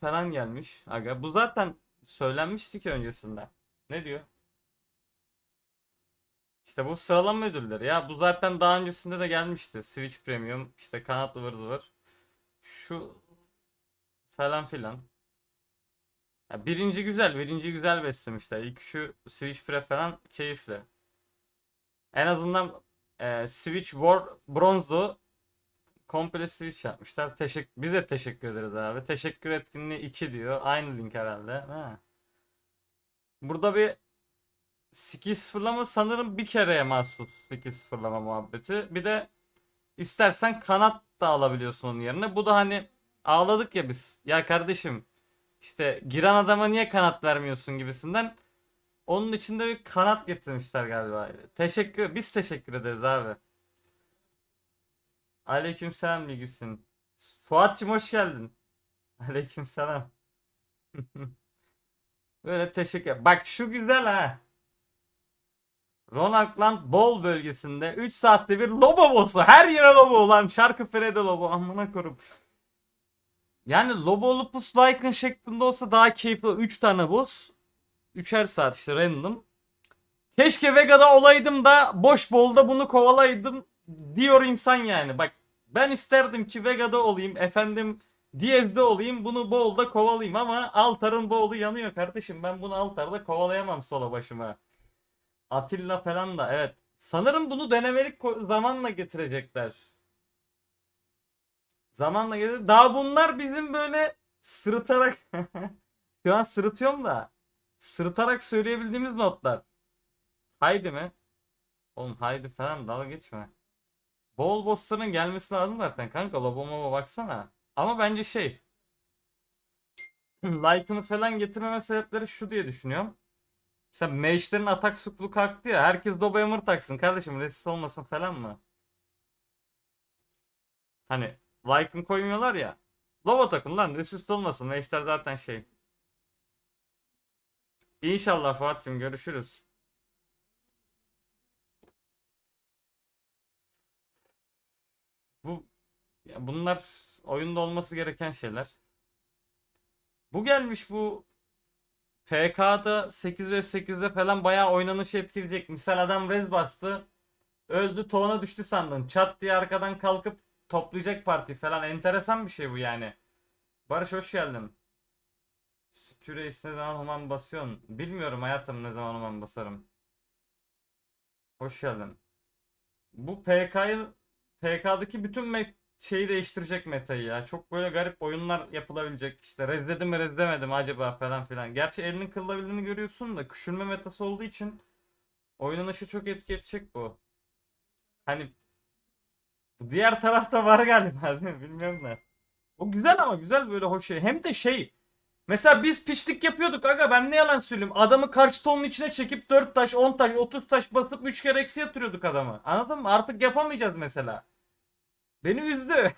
falan gelmiş. Aga bu zaten söylenmişti ki öncesinde. Ne diyor? İşte bu sıralama ödülleri ya bu zaten daha öncesinde de gelmişti. Switch Premium işte kanat ıvır zıvır. Şu falan filan. Ya birinci güzel, birinci güzel beslemişler. İlk şu Switch Pre falan keyifli. En azından e, Switch War Bronze'u komple Switch yapmışlar. Teşekkür, biz de teşekkür ederiz abi. Teşekkür etkinliği 2 diyor. Aynı link herhalde. Ha. Burada bir skill sıfırlama sanırım bir kereye mahsus skill sıfırlama muhabbeti. Bir de istersen kanat da alabiliyorsun onun yerine. Bu da hani ağladık ya biz. Ya kardeşim işte giren adama niye kanat vermiyorsun gibisinden. Onun içinde bir kanat getirmişler galiba. Teşekkür, biz teşekkür ederiz abi. Aleykümselam Ligüsün. Fuat'cığım hoş geldin. Aleykümselam. Böyle teşekkür. Bak şu güzel ha. Ronalkland Bol bölgesinde 3 saatte bir Lobo boss'u. Her yere Lobo ulan. Şarkı Fred'e Lobo. Amına korum. Yani Lobo Lupus Lycan şeklinde olsa daha keyifli. 3 tane boss. 3'er saat işte random. Keşke Vega'da olaydım da boş bolda bunu kovalaydım diyor insan yani. Bak ben isterdim ki Vega'da olayım efendim Diyez'de olayım bunu bolda kovalayayım ama Altar'ın bolu yanıyor kardeşim. Ben bunu Altar'da kovalayamam solo başıma. Atilla falan da evet. Sanırım bunu denemelik zamanla getirecekler. Zamanla gelir. Daha bunlar bizim böyle sırıtarak şu an sırıtıyorum da sırıtarak söyleyebildiğimiz notlar. Haydi mi? Oğlum haydi falan dalga geçme. Bol bossların gelmesi lazım zaten kanka. Lobomova baksana. Ama bence şey. Like'ını falan getirmeme sebepleri şu diye düşünüyorum. Mesela mage'lerin atak suklu kalktı ya. Herkes Dobo Hammer taksın kardeşim. Resist olmasın falan mı? Hani Like'ını koymuyorlar ya. Lobo takın lan resist olmasın. Mage'ler zaten şey. İnşallah Fuat'cığım görüşürüz. Bu ya bunlar oyunda olması gereken şeyler. Bu gelmiş bu PK'da 8 ve 8'de falan bayağı oynanışı etkileyecek. Misal adam rez bastı. Öldü toğuna düştü sandın. Çat diye arkadan kalkıp toplayacak parti falan. Enteresan bir şey bu yani. Barış hoş geldin. Sütçü reis ne zaman human basıyorsun? Bilmiyorum hayatım ne zaman human basarım. Hoş geldin. Bu PK'yı PK'daki bütün şeyi değiştirecek metayı ya. Çok böyle garip oyunlar yapılabilecek. İşte rezledim mi rezlemedim acaba falan filan. Gerçi elinin kırılabildiğini görüyorsun da küçülme metası olduğu için oynanışı çok etki edecek bu. Hani diğer tarafta var galiba değil mi? Bilmiyorum da. O güzel ama güzel böyle hoş şey. Hem de şey Mesela biz piçlik yapıyorduk aga ben ne yalan söyleyeyim. Adamı karşı tonun içine çekip 4 taş, 10 taş, 30 taş basıp 3 kere eksi yatırıyorduk adamı. Anladın mı? Artık yapamayacağız mesela. Beni üzdü.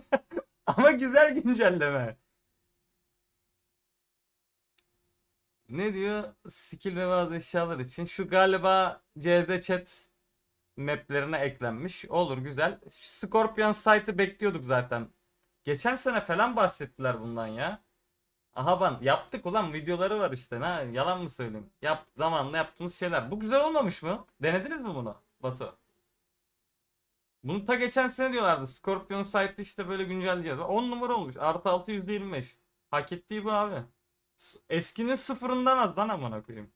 Ama güzel güncelleme. Ne diyor? Skill ve bazı eşyalar için. Şu galiba CZ chat maplerine eklenmiş. Olur güzel. Scorpion site'ı bekliyorduk zaten. Geçen sene falan bahsettiler bundan ya. Aha ben yaptık ulan videoları var işte. Ha, yalan mı söyleyeyim? Yap, zamanla yaptığımız şeyler. Bu güzel olmamış mı? Denediniz mi bunu Batu? Bunu ta geçen sene diyorlardı. Scorpion site'ı işte böyle güncelleyeceğiz. 10 numara olmuş. Artı 6 %25. Hak ettiği bu abi. Eskinin sıfırından az lan amına koyayım.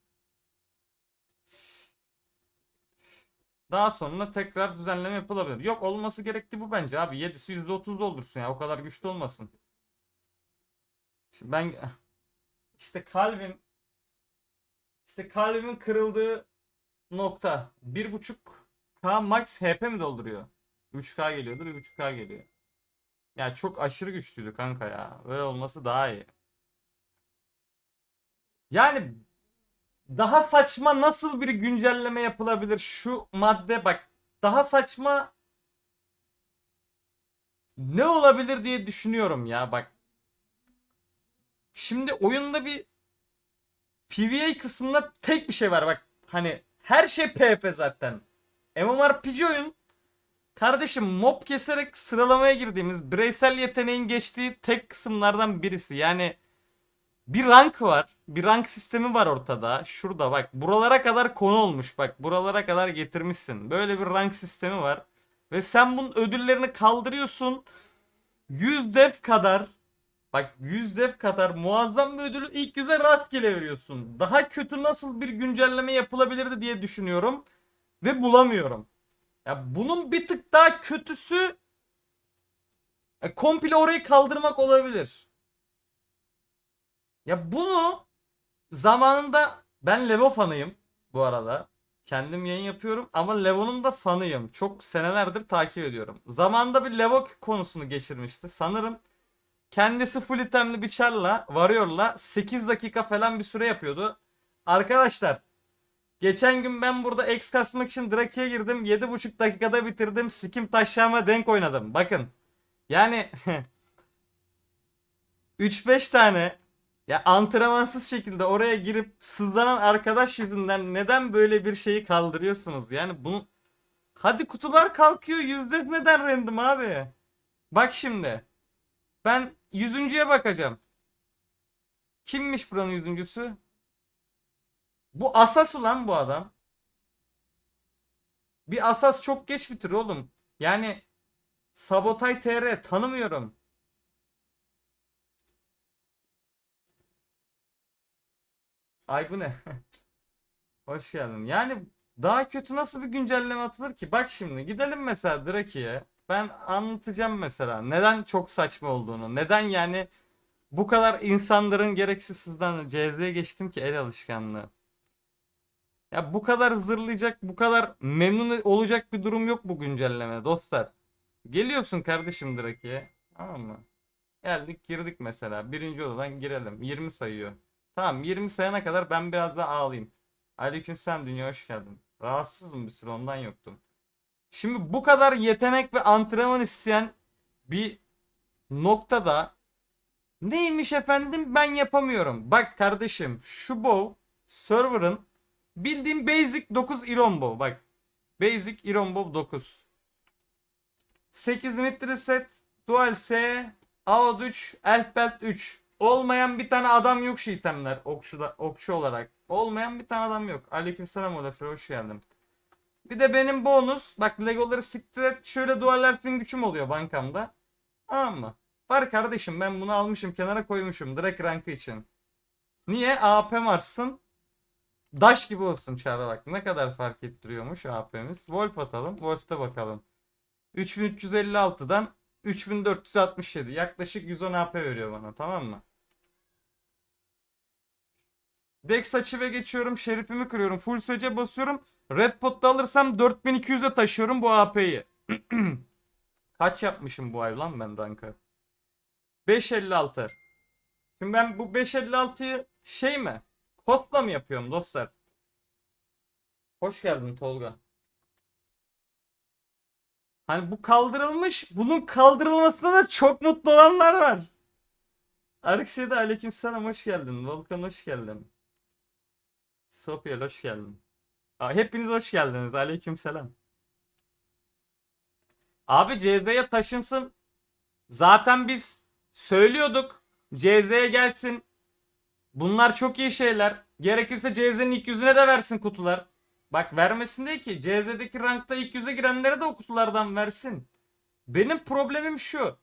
Daha sonra tekrar düzenleme yapılabilir. Yok olması gerektiği bu bence abi. 7'si %30 doldursun ya. O kadar güçlü olmasın. Şimdi ben işte kalbim işte kalbimin kırıldığı nokta 1.5K max HP mi dolduruyor? 3K geliyordur 3K geliyor. Ya çok aşırı güçlüydü kanka ya. Öyle olması daha iyi. Yani daha saçma nasıl bir güncelleme yapılabilir? Şu madde bak daha saçma ne olabilir diye düşünüyorum ya bak. Şimdi oyunda bir PvE kısmında tek bir şey var bak. Hani her şey PvP zaten. MMORPG oyun. Kardeşim mob keserek sıralamaya girdiğimiz bireysel yeteneğin geçtiği tek kısımlardan birisi. Yani bir rank var. Bir rank sistemi var ortada. Şurada bak. Buralara kadar konu olmuş. Bak buralara kadar getirmişsin. Böyle bir rank sistemi var. Ve sen bunun ödüllerini kaldırıyorsun. 100 def kadar Bak 100 def kadar muazzam bir ödülü ilk yüze rastgele veriyorsun. Daha kötü nasıl bir güncelleme yapılabilirdi diye düşünüyorum. Ve bulamıyorum. Ya bunun bir tık daha kötüsü e, komple orayı kaldırmak olabilir. Ya bunu zamanında ben Levo fanıyım bu arada. Kendim yayın yapıyorum ama Levo'nun da fanıyım. Çok senelerdir takip ediyorum. Zamanında bir Levo konusunu geçirmişti. Sanırım kendisi full itemli bir çarla, Warrior'la 8 dakika falan bir süre yapıyordu. Arkadaşlar Geçen gün ben burada X kasmak için Draki'ye girdim. 7,5 dakikada bitirdim. Sikim taşağıma denk oynadım. Bakın. Yani 3-5 tane ya antrenmansız şekilde oraya girip sızlanan arkadaş yüzünden neden böyle bir şeyi kaldırıyorsunuz? Yani bunu hadi kutular kalkıyor yüzde neden random abi? Bak şimdi. Ben yüzüncüye bakacağım. Kimmiş buranın yüzüncüsü? Bu asas ulan bu adam. Bir asas çok geç bitir oğlum. Yani Sabotay TR tanımıyorum. Ay bu ne? Hoş geldin. Yani daha kötü nasıl bir güncelleme atılır ki? Bak şimdi gidelim mesela Draki'ye. Ben anlatacağım mesela neden çok saçma olduğunu. Neden yani bu kadar insanların gereksiz sızdan CZ'ye geçtim ki el alışkanlığı. Ya bu kadar zırlayacak, bu kadar memnun olacak bir durum yok bu güncelleme dostlar. Geliyorsun kardeşim Draki'ye. Tamam mı? Geldik girdik mesela. Birinci odadan girelim. 20 sayıyor. Tamam 20 sayana kadar ben biraz daha ağlayayım. Aleykümselam dünya hoş geldin. Rahatsızım bir süre ondan yoktum. Şimdi bu kadar yetenek ve antrenman isteyen bir noktada neymiş efendim ben yapamıyorum. Bak kardeşim şu bow server'ın Bildiğim basic 9 Iron Bow. Bak. Basic Iron Bow 9. 8 litre set. Dual S. AOD 3. Elf Belt 3. Olmayan bir tane adam yok şu itemler. Okçuda, okçu olarak. Olmayan bir tane adam yok. Aleykümselam Olafir hoş geldin. Bir de benim bonus. Bak Legoları siktir et. Şöyle dual elfin gücüm oluyor bankamda. Tamam mı? Var kardeşim ben bunu almışım kenara koymuşum. Direkt rankı için. Niye? AP varsın. Daş gibi olsun çağrı bak. Ne kadar fark ettiriyormuş AP'miz. Wolf atalım. Wolf'te bakalım. 3356'dan 3467. Yaklaşık 110 AP veriyor bana. Tamam mı? Dex açı ve geçiyorum. Şerifimi kırıyorum. Full sece basıyorum. Red pot'ta alırsam 4200'e taşıyorum bu AP'yi. Kaç yapmışım bu ay lan ben ranka? 556. Şimdi ben bu 556'yı şey mi? Kodla mı yapıyorum dostlar? Hoş geldin Tolga. Hani bu kaldırılmış. Bunun kaldırılmasına da çok mutlu olanlar var. Arkşe'de aleykümselam hoş geldin. Volkan hoş geldin. Sofya hoş geldin. Aa, hepiniz hoş geldiniz. Aleykümselam. Abi CZ'ye taşınsın. Zaten biz söylüyorduk. CZ'ye gelsin. Bunlar çok iyi şeyler. Gerekirse CZ'nin ilk yüzüne de versin kutular. Bak vermesin değil ki. CZ'deki rankta ilk yüze girenlere de o kutulardan versin. Benim problemim şu.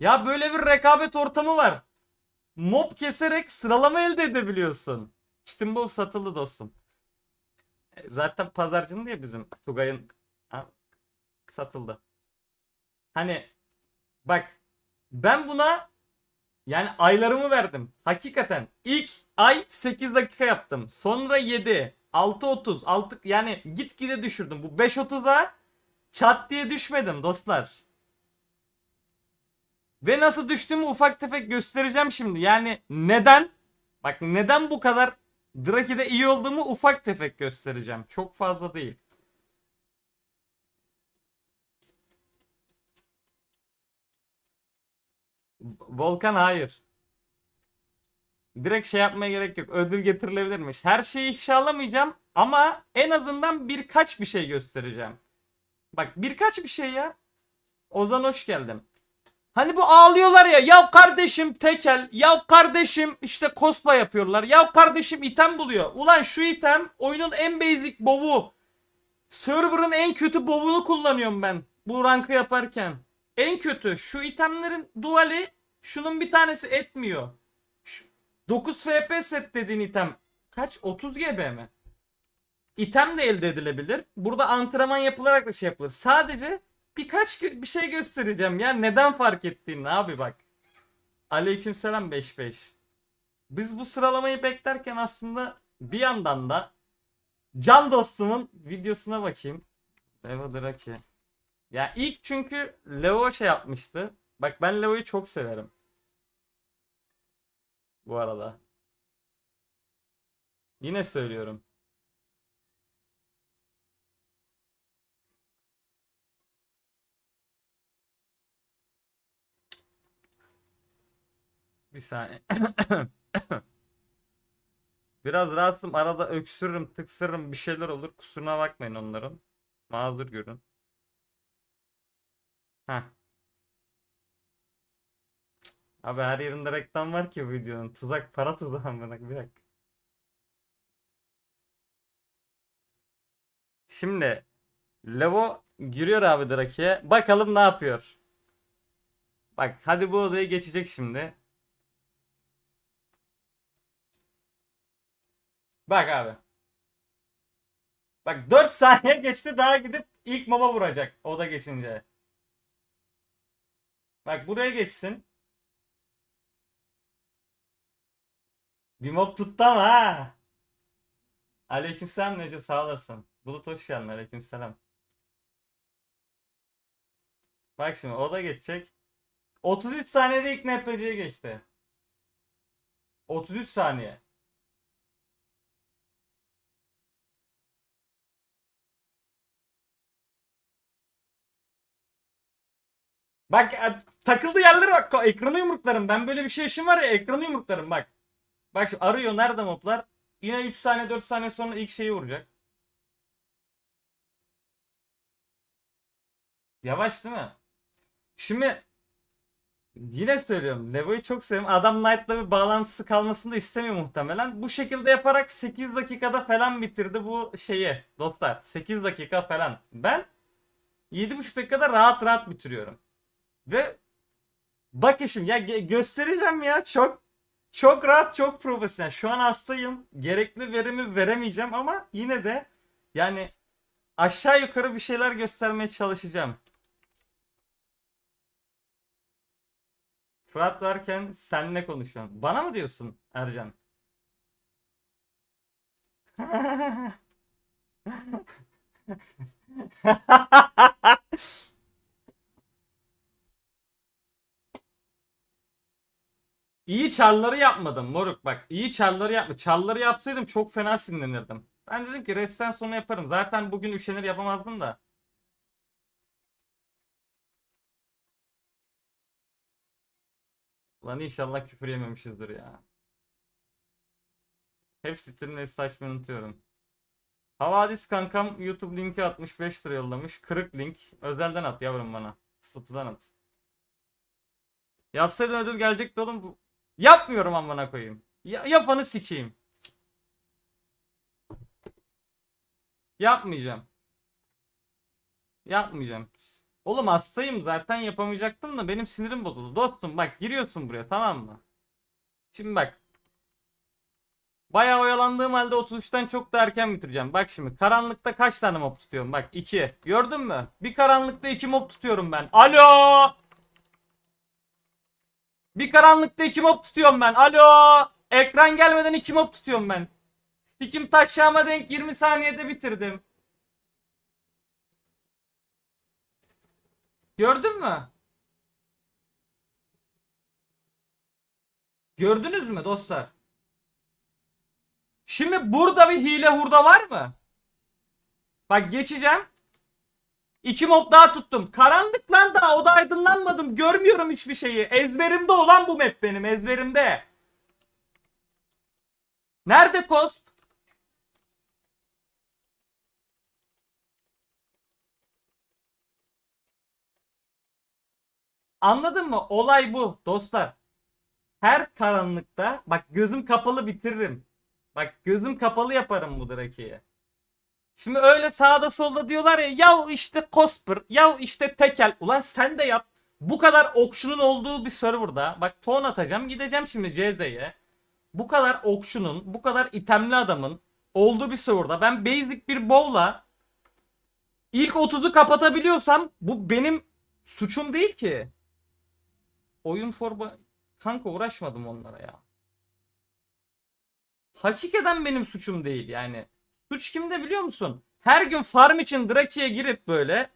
Ya böyle bir rekabet ortamı var. Mob keserek sıralama elde edebiliyorsun. Çitimbol satıldı dostum. E, Zaten pazarcının diye bizim Tugay'ın satıldı. Hani bak ben buna yani aylarımı verdim. Hakikaten. İlk ay 8 dakika yaptım. Sonra 7. 6.30. 6 yani gitgide düşürdüm. Bu 5.30'a çat diye düşmedim dostlar. Ve nasıl düştüğümü ufak tefek göstereceğim şimdi. Yani neden? Bak neden bu kadar Draki'de iyi olduğumu ufak tefek göstereceğim. Çok fazla değil. Volkan hayır. Direkt şey yapmaya gerek yok. Ödül getirilebilirmiş. Her şeyi ifşalamayacağım ama en azından birkaç bir şey göstereceğim. Bak birkaç bir şey ya. Ozan hoş geldin. Hani bu ağlıyorlar ya. Ya kardeşim tekel. Ya kardeşim işte cosplay yapıyorlar. Ya kardeşim item buluyor. Ulan şu item oyunun en basic bovu. Server'ın en kötü bovunu kullanıyorum ben. Bu rankı yaparken. En kötü. Şu itemlerin duali şunun bir tanesi etmiyor. Şu- 9 FP set dediğin item. Kaç? 30 GB mi? İtem de elde edilebilir. Burada antrenman yapılarak da şey yapılır. Sadece birkaç bir şey göstereceğim ya. Neden fark ettiğini abi bak. Aleykümselam 55. Biz bu sıralamayı beklerken aslında bir yandan da can dostumun videosuna bakayım. Levo Drake. Ya ilk çünkü Levo şey yapmıştı. Bak ben Levo'yu çok severim. Bu arada. Yine söylüyorum. Bir saniye. Biraz rahatsım. Arada öksürürüm, tıksırırım, bir şeyler olur. Kusuruna bakmayın onların. Mazur görün. Heh. Abi her yerinde reklam var ki bu videonun. Tuzak para tuzağı amına. Bir dakika. Şimdi Levo giriyor abi Drake'ye. Bakalım ne yapıyor. Bak hadi bu odayı geçecek şimdi. Bak abi. Bak 4 saniye geçti daha gidip ilk moba vuracak oda geçince. Bak buraya geçsin. Bir mob tuttu ama ha. Aleykümselam Neco sağ olasın. Bulut hoş geldin aleykümselam. Bak şimdi o da geçecek. 33 saniyede ilk NPC'ye geçti. 33 saniye. Bak e, takıldı yerlere bak. Ekranı yumruklarım. Ben böyle bir şey işim var ya ekranı yumruklarım bak. Bak şimdi arıyor nerede moblar? Yine 3 saniye 4 saniye sonra ilk şeyi vuracak. Yavaş değil mi? Şimdi yine söylüyorum. Levo'yu çok seviyorum. Adam Knight'la bir bağlantısı kalmasını da istemiyor muhtemelen. Bu şekilde yaparak 8 dakikada falan bitirdi bu şeyi. Dostlar 8 dakika falan. Ben 7,5 dakikada rahat rahat bitiriyorum. Ve bak işim ya göstereceğim ya çok çok rahat çok profesyonel. Şu an hastayım. Gerekli verimi veremeyeceğim ama yine de yani aşağı yukarı bir şeyler göstermeye çalışacağım. Fırat varken senle konuşuyorum. Bana mı diyorsun Ercan? İyi çarları yapmadım moruk bak. İyi çarları yapma. Çarları yapsaydım çok fena sinirlenirdim. Ben dedim ki resten sonra yaparım. Zaten bugün üşenir yapamazdım da. Lan inşallah küfür yememişizdir ya. Hep sitenin hepsi açmayı unutuyorum. Havadis kankam YouTube linki atmış 5 lira yollamış. Kırık link. Özelden at yavrum bana. Fısıltıdan at. Yapsaydın ödül gelecekti oğlum. Yapmıyorum amına koyayım. Ya, yapanı sikeyim. Yapmayacağım. Yapmayacağım. Oğlum hastayım zaten yapamayacaktım da benim sinirim bozuldu. Dostum bak giriyorsun buraya tamam mı? Şimdi bak. Bayağı oyalandığım halde 33'ten çok da erken bitireceğim. Bak şimdi karanlıkta kaç tane mob tutuyorum? Bak 2. Gördün mü? Bir karanlıkta 2 mob tutuyorum ben. Alo! Bir karanlıkta 2 mob tutuyorum ben. Alo! Ekran gelmeden 2 mob tutuyorum ben. Stikim taşağıma denk 20 saniyede bitirdim. Gördün mü? Gördünüz mü dostlar? Şimdi burada bir hile hurda var mı? Bak geçeceğim. İki mob daha tuttum. Karanlık lan daha oda aydınlanmadım. Görmüyorum hiçbir şeyi. Ezberimde olan bu map benim ezberimde. Nerede Kost? Anladın mı? Olay bu dostlar. Her karanlıkta bak gözüm kapalı bitiririm. Bak gözüm kapalı yaparım bu drakiyi. Şimdi öyle sağda solda diyorlar ya yav işte Cosper, yav işte Tekel. Ulan sen de yap. Bu kadar okşunun olduğu bir serverda bak ton atacağım gideceğim şimdi CZ'ye. Bu kadar okşunun, bu kadar itemli adamın olduğu bir serverda ben basic bir bowl'la ilk 30'u kapatabiliyorsam bu benim suçum değil ki. Oyun forma kanka uğraşmadım onlara ya. Hakikaten benim suçum değil yani. Suç kimde biliyor musun? Her gün farm için Draki'ye girip böyle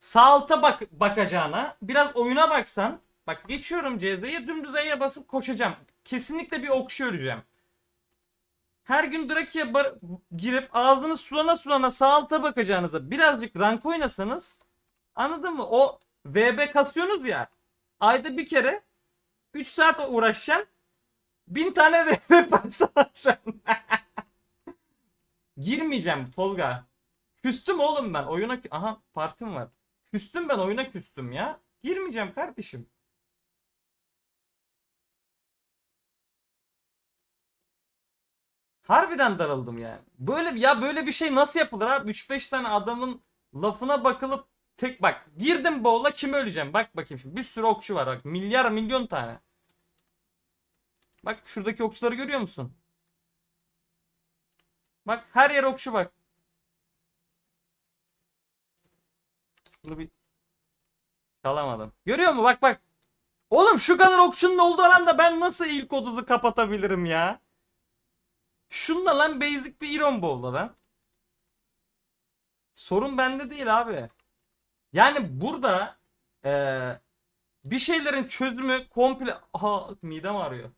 sağ alta bak bakacağına biraz oyuna baksan bak geçiyorum CZ'ye dümdüz E'ye basıp koşacağım. Kesinlikle bir okşu öleceğim. Her gün Draki'ye girip ağzını sulana sulana sağ alta bakacağınıza birazcık rank oynasanız anladın mı? O VB kasıyorsunuz ya ayda bir kere 3 saat uğraşacaksın 1000 tane VB parası alacaksın. Girmeyeceğim Tolga. Küstüm oğlum ben oyuna. Aha partim var. Küstüm ben oyuna küstüm ya. Girmeyeceğim kardeşim. Harbiden daraldım yani. Böyle ya böyle bir şey nasıl yapılır abi? 3-5 tane adamın lafına bakılıp tek bak girdim bowl'a kim öleceğim? Bak bakayım şimdi bir sürü okçu var bak milyar milyon tane. Bak şuradaki okçuları görüyor musun? Bak her yer okçu bak. Bunu bir çalamadım. Görüyor musun? Bak bak. Oğlum şu kadar okçunun olduğu alanda ben nasıl ilk 30'u kapatabilirim ya? Şunla lan basic bir Iron Bowl'da lan. Sorun bende değil abi. Yani burada eee, bir şeylerin çözümü komple... Aha midem ağrıyor.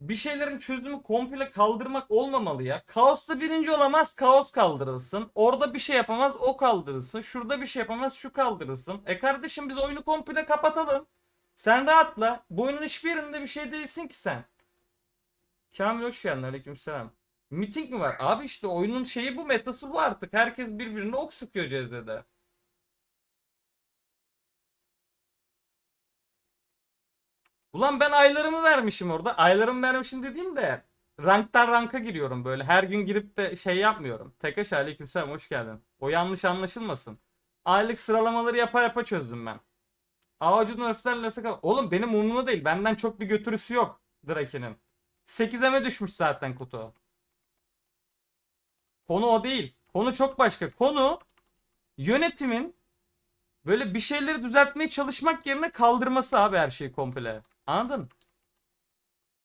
Bir şeylerin çözümü komple kaldırmak olmamalı ya. Kaos'ta birinci olamaz kaos kaldırılsın. Orada bir şey yapamaz o kaldırılsın. Şurada bir şey yapamaz şu kaldırılsın. E kardeşim biz oyunu komple kapatalım. Sen rahatla. Bu oyunun hiçbir yerinde bir şey değilsin ki sen. Kamil hoş geldin aleykümselam. Meeting mi var? Abi işte oyunun şeyi bu metası bu artık. Herkes birbirine ok sıkıyor CZ'de. Ulan ben aylarımı vermişim orada. Aylarımı vermişim dediğim de ranktan ranka giriyorum böyle. Her gün girip de şey yapmıyorum. Tekeş aleykümselam hoş geldin. O yanlış anlaşılmasın. Aylık sıralamaları yapa yapa çözdüm ben. Ağacın örflerle sakal. Oğlum benim umurumda değil. Benden çok bir götürüsü yok Drake'nin. 8'eme düşmüş zaten kutu. Konu o değil. Konu çok başka. Konu yönetimin böyle bir şeyleri düzeltmeye çalışmak yerine kaldırması abi her şeyi komple. Anladın?